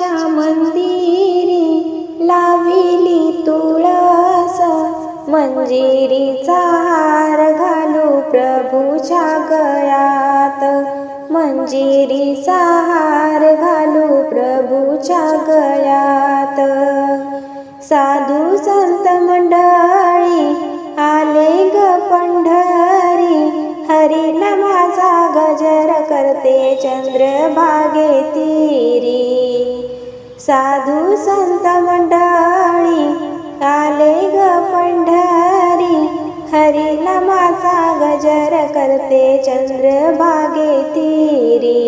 मनाच्या मंदिरी लाविली तुळस. मंजिरीचा हार घालू प्रभूच्या गळ्यात. मंजिरीचा हार घालू प्रभूच्या गळ्यात. साधू संत मंडळी आले ग पंढरी. हरिला नमाचा गजर करते चंद्रभागे तीरी साधू संत मंडळी आले ग पंढरी. हरिला माझा गजर करते चंद्रभागे तीरी.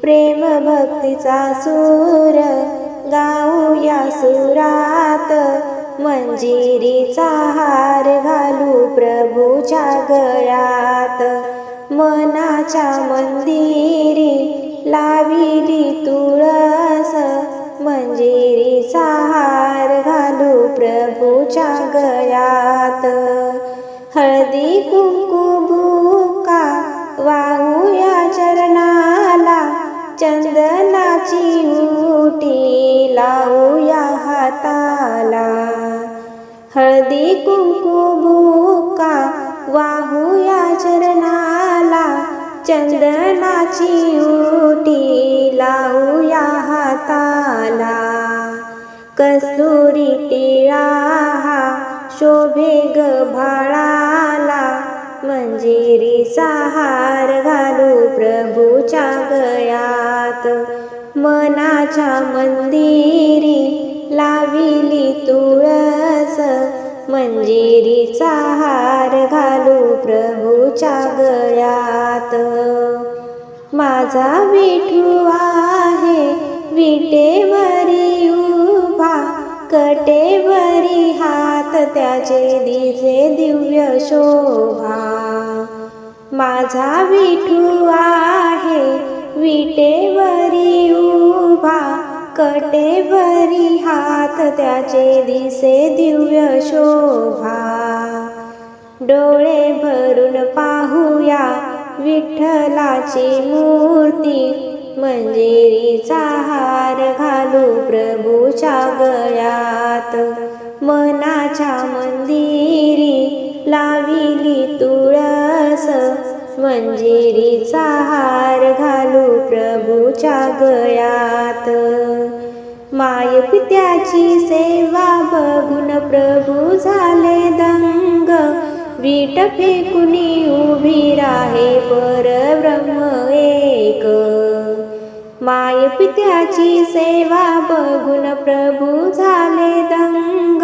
प्रेम भक्तीचा सूर गाऊया सुरात. मंजिरीचा हार घालू प्रभूच्या गळ्यात. मनाच्या मंदिरी लाविली तुळस मंजिरीचा हार घालू प्रभूच्या गळ्यात. हळदी कुंकू भूका वाहूया चरणाला चंदनाची उटी लावूया हाताला. हळदी कुंकू भूका वाहूया चरणाला चंदनाची उटी लावूया हाताला. कस्तुरी टिळा हा शोभे ग भाळाला मंजिरीचा घालू प्रभूच्या गयात मनाच्या मंदिरी लाविली तुळस मंजिरीचा हार घालू प्रभूच्या गळ्यात. माझा विठू आहे विटेवरी उभा कटेवरी हात त्याचे दिसे दिव्य शोभा. माझा विठू आहे विटेवरी उभा. कटेवरी हात त्याचे दिसे दिव्य शोभा. डोळे भरून पाहूया विठ्ठलाची मूर्ती. मंजिरीचा हार घालू प्रभूच्या गळ्यात. मनाच्या मंदिरी लाविली तुळस. मंजिरीचा हार घालू प्रभूच्या गळ्यात. माय पित्याची सेवा बघून प्रभू झाले दंग. वीट फेकुनी उभी राहे परब्रह्म एक. माय पित्याची सेवा बघून प्रभू झाले दंग.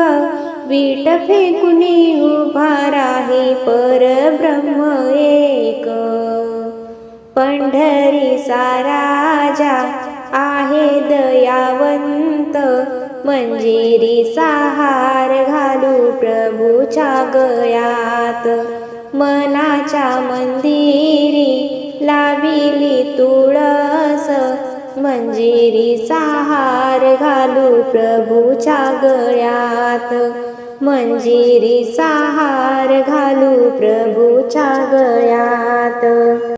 वीट फेकुनी उभा राही परब्रह्म एक. पंढरी राजा आहे दयावंत. मंजिरी साहार घालू प्रभूच्या गयात मनाच्या मंदिरी लाविली तुळ मंजिरीचा हार घालू प्रभूच्या गळ्यात. मंजिरीचा हार घालू प्रभूच्या गळ्यात.